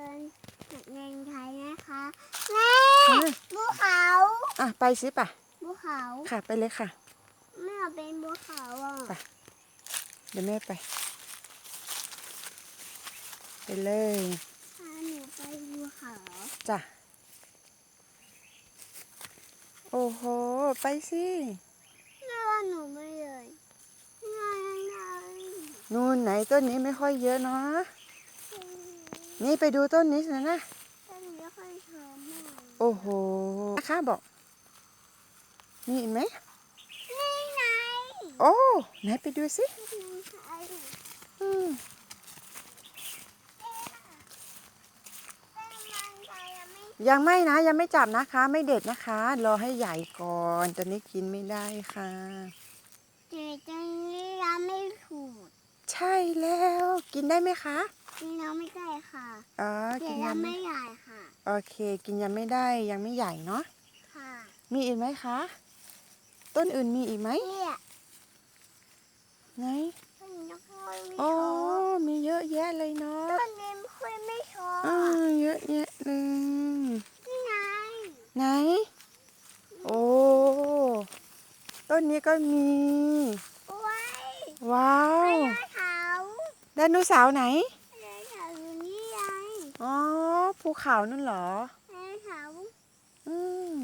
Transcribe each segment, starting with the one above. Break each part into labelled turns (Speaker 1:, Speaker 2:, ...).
Speaker 1: ดินหนักเงินไทยนะคะแม่
Speaker 2: ค่ะ
Speaker 1: ภูเขา
Speaker 2: อะไปสิป่ะ
Speaker 1: ภูเขา
Speaker 2: ค่ะไปเลยค่ะ
Speaker 1: ไม่เอาเป็นภูเขาอะ
Speaker 2: ไปเดี๋ยวแม่ไป ไปเลย
Speaker 1: พาหนูไปภูเขา
Speaker 2: จ้ะโอ้โห ไปสิ
Speaker 1: แม่ว่าหนูไม่เลยง่ายง่าย
Speaker 2: นู่นไหนต้นนี้ไม่ค่อยเยอะเนาะ นี่ไปดูต้นนี้นะนะ
Speaker 1: แต่หนูไม่ค่อยชอบมาก
Speaker 2: โอ้โหนะคะบอกนี่เห็นไหม
Speaker 1: นี่ไง
Speaker 2: โอ้ไหนไปดูสิ
Speaker 1: นี่ไง
Speaker 2: อืม
Speaker 1: แต่มันใจยังไม่
Speaker 2: ยังไม่นะ ยังไม่จับนะคะ ไม่เด็ดนะคะ รอให้ใหญ่ก่อนตอนนี้กินไม่ได้ค่ะ
Speaker 1: เจตรงนี้ยังไม่ถูก
Speaker 2: ใช่แล้วกินได้ไหมคะ
Speaker 1: นี่เราไม่ได้ค่ะ
Speaker 2: อ๋อ
Speaker 1: เจ
Speaker 2: กิน
Speaker 1: ยั
Speaker 2: ยังง
Speaker 1: ไม่
Speaker 2: ไม่
Speaker 1: ใหญ่ค่ะ
Speaker 2: โอเค กินยังไม่ได้ยังไม่ใหญ่เนาะ
Speaker 1: ค่ะ
Speaker 2: มีอีกไหมคะ ต้นอื่นมีอีกไหม
Speaker 1: เนี่ย
Speaker 2: ไหน
Speaker 1: ต้นนี้ค่อยไม่
Speaker 2: อ๋อ
Speaker 1: ชอบ
Speaker 2: มีเยอะแยะเลยเนาะ
Speaker 1: ต้นนี้ค่อยไม่ชอบ
Speaker 2: อ่าเยอะแยะเลย
Speaker 1: นี่ไง
Speaker 2: ไหน โอ้ต้นนี้ก็มี
Speaker 1: โอ้ย
Speaker 2: ว้า
Speaker 1: ไม่
Speaker 2: ว
Speaker 1: ได้เขา
Speaker 2: ไดโนเสาร์ไหน
Speaker 1: ไม่ได้เขาอยู่นี่ไง
Speaker 2: อ๋อ ภูเขานั่นเหรอ
Speaker 1: ไม่ได้เขา
Speaker 2: อืม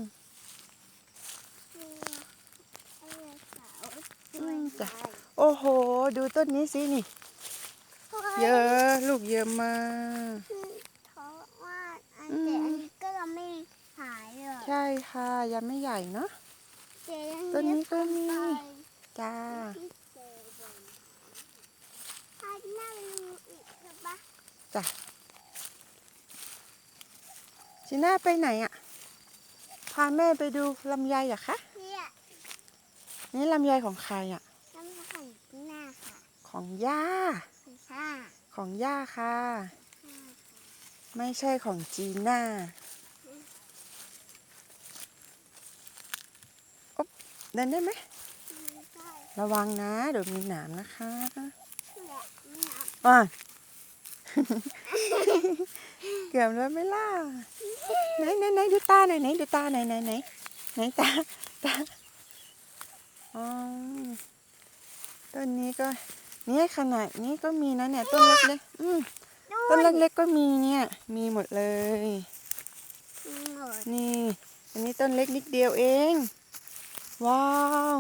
Speaker 1: ไม่ได้เขา
Speaker 2: อืมจ้ะโอ้โห ดูต้นนี้สินี่ เยอะลูกเยอะมาก
Speaker 1: เพราะว่าอันแต่อันนี้ก็ยังไม่หายเลย
Speaker 2: ใช่ค่ะยังไม่ใหญ่เนาะ
Speaker 1: เจ๊ยัง
Speaker 2: ต้นนี้ก็มี
Speaker 1: เรียไป
Speaker 2: จ้า
Speaker 1: ที่เจอบนถ้านั่งดูอีกใช่ปะ
Speaker 2: จ้ะจีน่าไปไหนอะ่ะ พาแม่ไปดูลำไยเหรอะคะ
Speaker 1: เนี่ย
Speaker 2: นี่ลำไยของใครอะ่ะ
Speaker 1: น้ำมันของหน้าค่ะ
Speaker 2: ของย่า
Speaker 1: คือค่ะ
Speaker 2: ของย่าค่ะ ไม่ใช่ของจีน่าอ๊บเดินได้ไหม
Speaker 1: ไม่ใช่
Speaker 2: ระวังนะเดี๋ยวมีหนามนะคะ
Speaker 1: เนี่ยเนี่ย
Speaker 2: อะ เกือบแล้วไหม่ล่ะไหนไหนไหนดูตาหน่อยไหนดูตาไหนไหนไหนไหนตาตาอ๋อต้นนี้ก็เนี่ยขนาดนี้ก็มีนะเนี่ยต้นเล็กๆอืมต้นเล็กๆก็มีเนี่ย มีหมดเลย
Speaker 1: หมด
Speaker 2: นี่ อันนี้ต้นเล็กนิดเดียวเอง ว้าว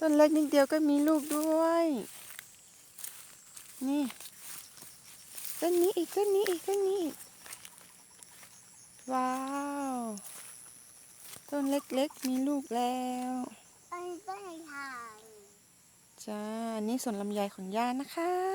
Speaker 2: ต้นเล็กนิดเดียวก็มีลูกด้วย นี่ ต้นนี้อีกต้นนี้อีกต้นนี้อีก ว้าว ต้นเล็กๆ มีลูกแล้ว
Speaker 1: อันนี้ก็ในทาง
Speaker 2: จ้าอันนี้สวนลำไยของย่านะคะ